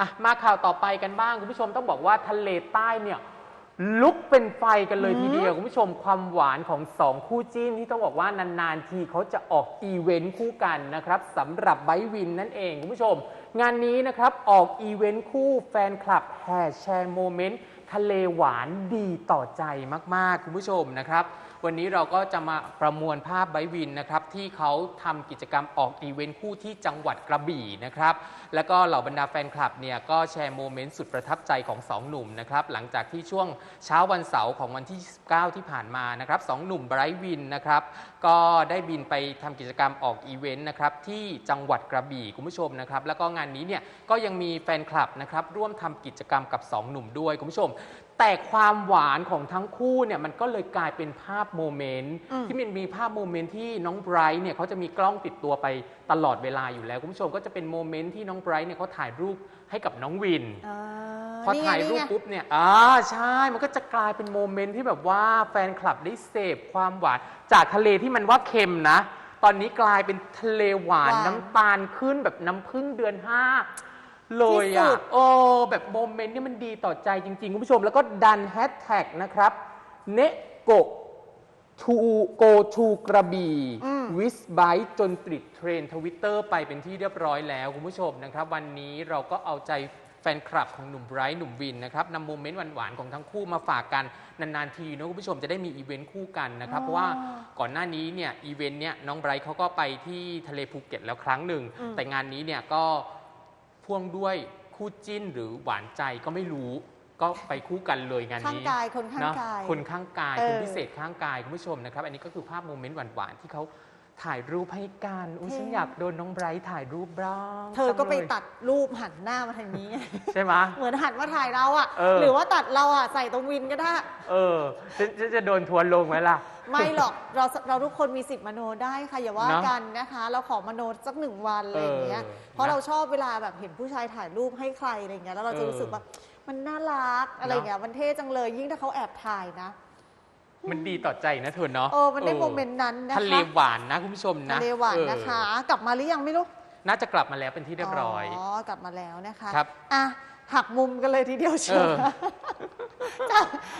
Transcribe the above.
อะมาข่าวต่อไปกันบ้างคุณผู้ชมต้องบอกว่าทะเลใต้เนี่ยลุกเป็นไฟกันเลยทีเดียว คุณผู้ชมความหวานของสองคู่จิ้นที่ต้องบอกว่านานๆทีเขาจะออกอีเวนต์คู่กันนะครับสำหรับไบร์ทวินนั่นเองคุณผู้ชม งานนี้นะครับออกอีเวนต์คู่แฟนคลับแห่แชร์โมเมนต์ ทะเลหวานดีต่อใจมาก ๆ คุณผู้ชมนะครับ วันนี้เราก็จะมาประมวลภาพไบร์ทวินนะครับ ที่เขาทำกิจกรรมออกอีเวนต์คู่ที่จังหวัดกระบี่นะครับ แล้วก็เหล่าบรรดาแฟนคลับเนี่ยก็แชร์โมเมนต์สุดประทับใจของสองหนุ่มนะครับ หลังจากที่ช่วงเช้าวันเสาร์ของวันที่ 29 ที่ผ่านมานะครับสองหนุ่มไบรท์วินนะครับ ก็ได้บินไปทำกิจกรรมออกอีเวนต์นะครับที่จังหวัดกระบี่คุณผู้ชมนะครับ แล้วก็งานนี้เนี่ยก็ยังมีแฟนคลับนะครับร่วมทำกิจกรรมกับสองหนุ่มด้วยคุณผู้ชมแต่ความหวานของทั้งคู่เนี่ยมันก็เลยกลายเป็นภาพโมเมนต์อืม ที่มันมีภาพโมเมนต์ที่น้องไบรท์เนี่ยเขาจะมีกล้องติดตัวไปตลอดเวลาอยู่แล้วคุณผู้ชมก็จะเป็นโมเมนต์ที่น้องไบรท์เนี่ยเขาถ่ายรูปให้กับน้องวิน อ่าพอนี่ไงถ่ายรูปนี่ไง ปุ๊บเนี่ย อ่า ใช่ มันก็จะกลายเป็นโมเมนต์ที่แบบว่าแฟนคลับได้เสพความหวาน จากทะเลที่มันว่าเค็มนะ ตอนนี้กลายเป็นทะเลหวานหวาน น้ำตาลขึ้นแบบน้ำพึ่งเดือนห้า เลยที่สุอะด โอ้แบบโมเมนต์นี่มันดีต่อใจจริง ๆ คุณผู้ชม แล้วก็ดันแฮชแท็กนะครับ เนโกทูโกทูกระบี่อืมวิสไบจนติดเทรนทวิตเตอร์ไปเป็นที่เรียบร้อยแล้ว คุณผู้ชมนะครับ วันนี้เราก็เอาใจแฟนคลับของหนุ่มไบรท์หนุ่มวินนะครับนำโมเมนต์หวานๆของทั้งคู่มาฝากกัน นาน ๆ ทีนะคุณผู้ชมจะได้มีอีเวนต์คู่กันนะครับอ๋อเพราะว่าก่อนหน้านี้เนี่ยอีเวนต์เนี่ยน้องไบรท์เขาก็ไปที่ทะเลภูเก็ตแล้วครั้งหนึ่งอืมแต่งานนี้เนี่ยก็ พ่วงด้วยคู่จิ้นหรือหวานใจก็ไม่รู้ ก็ไปคู่กันเลยงานข้างนี้กายคนข้างเนาะกายคนข้างกายเออคนพิเศษข้างกายคุณผู้ชมนะครับ อันนี้ก็คือภาพโมเมนต์หวานๆที่เขา ถ่ายรูปให้กันอุ้ยเท่ฉันอยากโดนน้องไบรท์ถ่ายรูปบ้างเธอก็ไปจังลยตัดรูปหันหน้ามาทางนี้ ใช่ไหมเหมือนหันมาถ่ายเราอะเออหรือว่าตัดเราอะใส่ตรงวินก็ได้ เออฉันฉันจะโดนทวนลงไหมล่ะ ไม่หรอกเราเราทุกคนมีสิทธิ์มโนได้ค่ะอย่าว่าเนอะกันนะคะ เราขอมโนสักหนึ่งวันอะไรอย่างเงี้ยเออเพราะนะเราชอบเวลาแบบเห็นผู้ชายถ่ายรูปให้ใครอะไรอย่างเงี้ยแล้วเราจะเออรู้สึกว่ามันน่ารักอะไรอย่างเงี้ยมันเท่จังเลยยิ่งถ้าเขาแอบถ่ายนะ มันดีต่อใจนะเธอเนาะเออมันได้โมเมนต์นั้นนะคะทะเลหวานนะคุณผู้ชมนะทะเลหวานนะคะ กลับมาหรือยังไม่รู้เออน่าจะกลับมาแล้วเป็นที่เรียบร้อยอ๋อกลับมาแล้วนะคะครับอะหักมุมกันเลยทีเดียวเชียวเออจ้ะ